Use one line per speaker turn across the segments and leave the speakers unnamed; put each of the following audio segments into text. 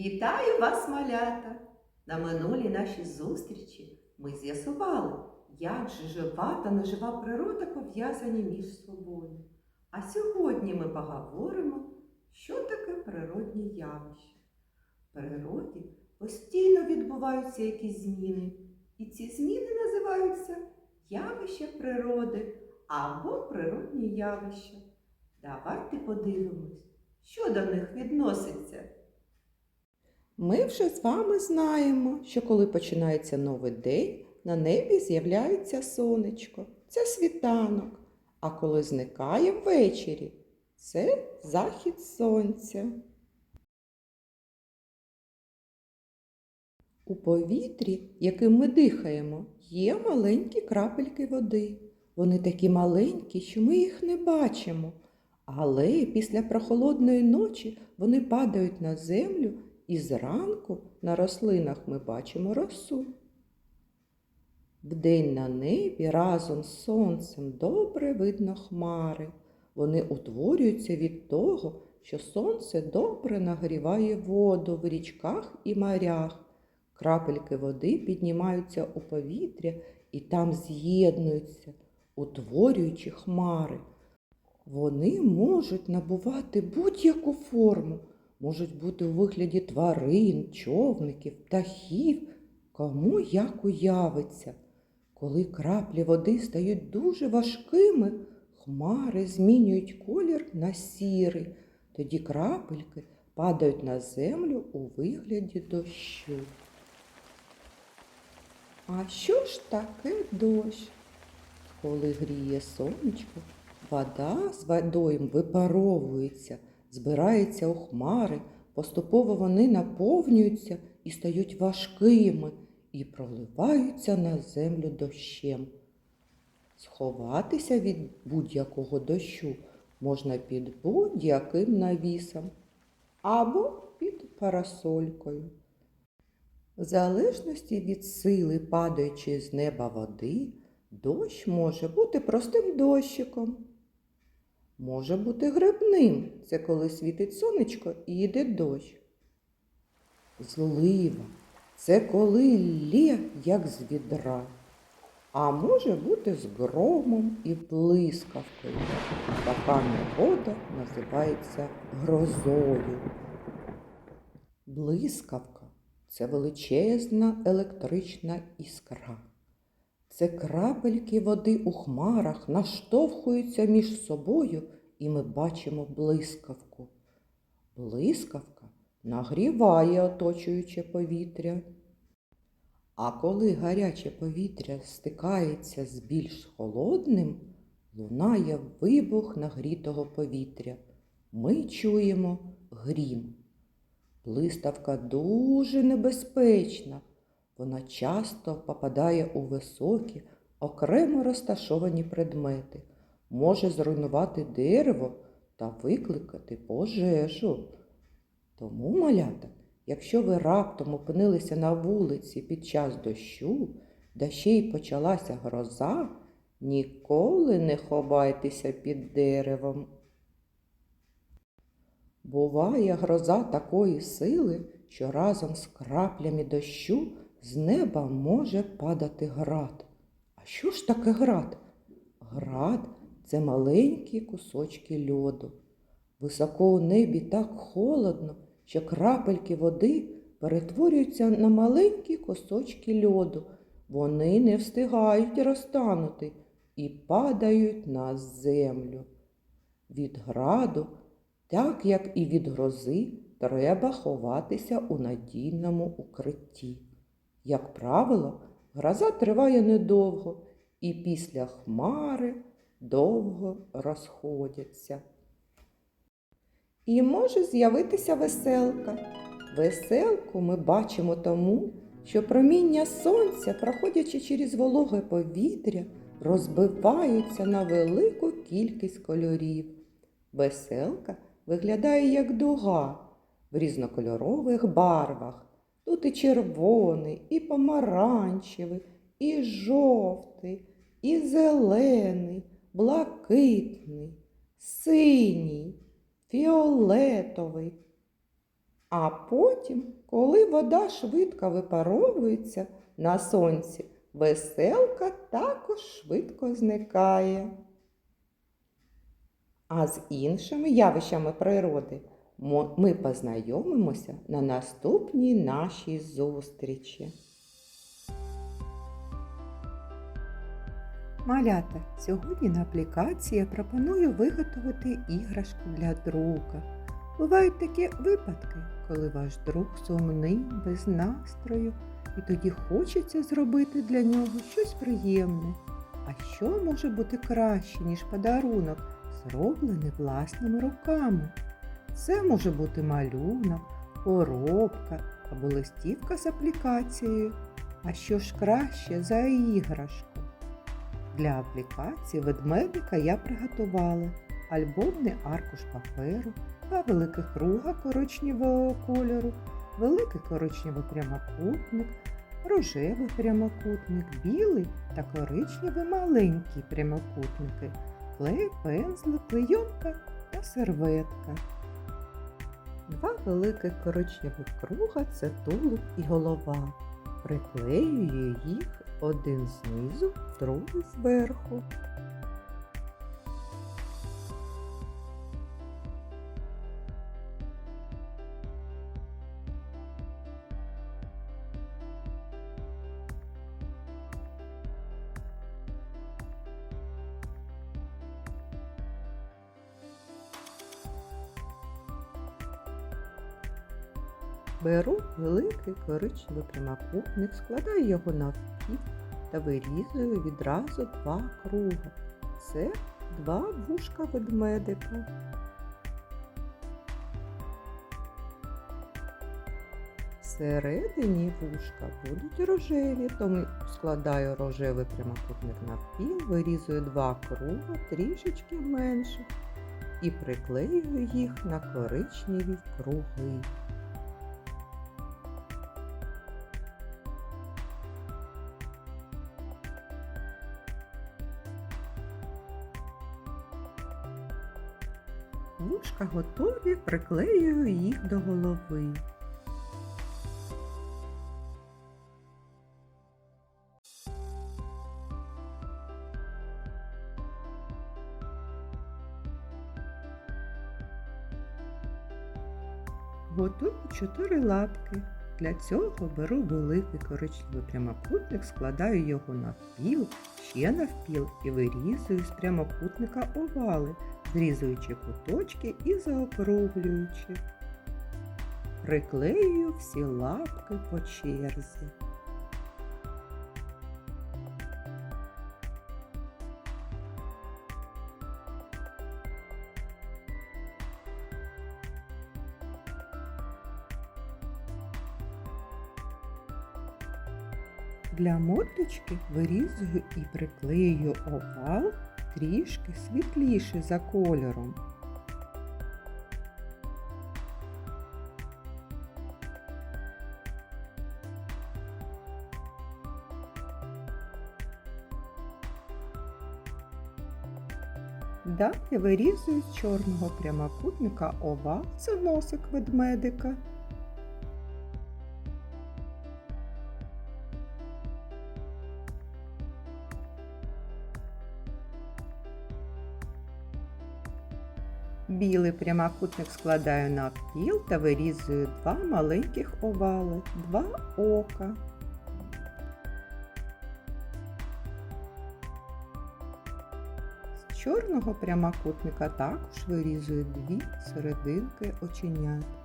Вітаю вас, малята! На минулій нашій зустрічі ми з'ясували, як же жива та нежива природа пов'язані між собою. А сьогодні ми поговоримо, що таке природні явища. В природі постійно відбуваються якісь зміни, і ці зміни називаються явища природи або природні явища. Давайте подивимось, що до них відноситься.
Ми вже з вами знаємо, що коли починається новий день, на небі з'являється сонечко. Це світанок. А коли зникає ввечері, це захід сонця. У повітрі, яким ми дихаємо, є маленькі крапельки води. Вони такі маленькі, що ми їх не бачимо. Але після прохолодної ночі вони падають на землю і зранку на рослинах ми бачимо росу. Вдень на небі разом з сонцем добре видно хмари. Вони утворюються від того, що сонце добре нагріває воду в річках і морях. Крапельки води піднімаються у повітря і там з'єднуються, утворюючи хмари. Вони можуть набувати будь-яку форму, можуть бути у вигляді тварин, човників, птахів, кому як уявиться. Коли краплі води стають дуже важкими, хмари змінюють колір на сірий, тоді крапельки падають на землю у вигляді дощу. А що ж таке дощ? Коли гріє сонечко, вода з водою випаровується, збирається у хмари, поступово вони наповнюються і стають важкими і проливаються на землю дощем. Сховатися від будь-якого дощу можна під будь-яким навісом або під парасолькою. В залежності від сили падаючої з неба води, дощ може бути простим дощиком. Може бути грибним, це коли світить сонечко і йде дощ. Злива це коли лє, як з відра. А може бути з громом і блискавкою. Така негода називається грозою. Блискавка це величезна електрична іскра. Це крапельки води у хмарах наштовхуються між собою, і ми бачимо блискавку. Блискавка нагріває оточуюче повітря. А коли гаряче повітря стикається з більш холодним, лунає вибух нагрітого повітря. Ми чуємо грім. Блиставка дуже небезпечна. Вона часто попадає у високі, окремо розташовані предмети, може зруйнувати дерево та викликати пожежу. Тому, малята, якщо ви раптом опинилися на вулиці під час дощу, да ще й почалася гроза, ніколи не ховайтеся під деревом. Буває гроза такої сили, що разом з краплями дощу з неба може падати град. А що ж таке град? Град це маленькі кусочки льоду. Високо у небі так холодно, що крапельки води перетворюються на маленькі кусочки льоду. Вони не встигають розтанути і падають на землю. Від граду, так як і від грози, треба ховатися у надійному укритті. Як правило, гроза триває недовго і після хмари довго розходяться. І може з'явитися веселка. Веселку ми бачимо тому, що проміння сонця, проходячи через вологе повітря, розбиваються на велику кількість кольорів. Веселка виглядає як дуга в різнокольорових барвах. Тут і червоний, і помаранчевий, і жовтий, і зелений, блакитний, синій, фіолетовий. А потім, коли вода швидко випаровується на сонці, веселка також швидко зникає. А з іншими явищами природи ми познайомимося на наступній нашій зустрічі.
Малята, сьогодні на аплікації я пропоную виготовити іграшку для друга. Бувають такі випадки, коли ваш друг сумний, без настрою, і тоді хочеться зробити для нього щось приємне. А що може бути краще, ніж подарунок, зроблений власними руками? Це може бути малюнок, коробка або листівка з аплікацією. А що ж краще за іграшку? Для аплікації ведмедика я приготувала альбомний аркуш паперу, два великих круга коричневого кольору, великий коричневий прямокутник, рожевий прямокутник, білий та коричневий маленькі прямокутники, клей, пензлик, клейонка та серветка. Два великих коричневих круга це тулуб і голова. Приклеює їх один знизу, другий зверху. Беру великий коричневий прямокутник, складаю його навпіл та вирізую відразу два круги. Це два вушка ведмедика. Всередині вушка будуть рожеві, тому складаю рожевий прямокутник навпіл, вирізую два круга трішечки менше і приклеюю їх на коричневі круги. Вушка готові, приклеюю їх до голови. Готую чотири лапки. Для цього беру великий коричневий прямокутник, складаю його навпіл, ще навпіл і вирізую з прямокутника овали, зрізуючи куточки і заокруглюючи. Приклеюю всі лапки по черзі. Для мордочки вирізую і приклею овал трішки світліший за кольором. Далі вирізую з чорного прямокутника овал, це носик ведмедика. Білий прямокутник складаю на піл та вирізую два маленьких овали, два ока. З чорного прямокутника також вирізую дві серединки оченят.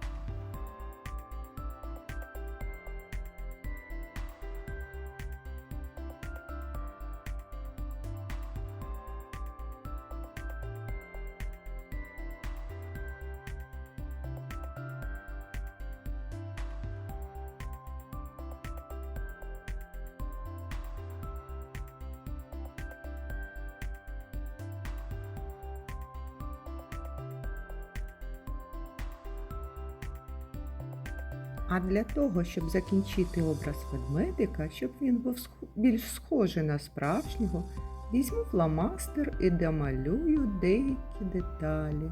А для того, щоб закінчити образ ведмедика, щоб він був більш схожий на справжнього, візьму фломастер і домалюю деякі деталі.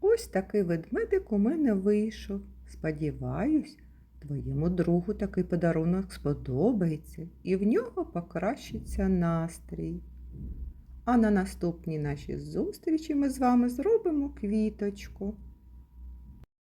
Ось такий ведмедик у мене вийшов. Сподіваюсь, твоєму другу такий подарунок сподобається і в нього покращиться настрій. А на наступній нашій зустрічі ми з вами зробимо квіточку.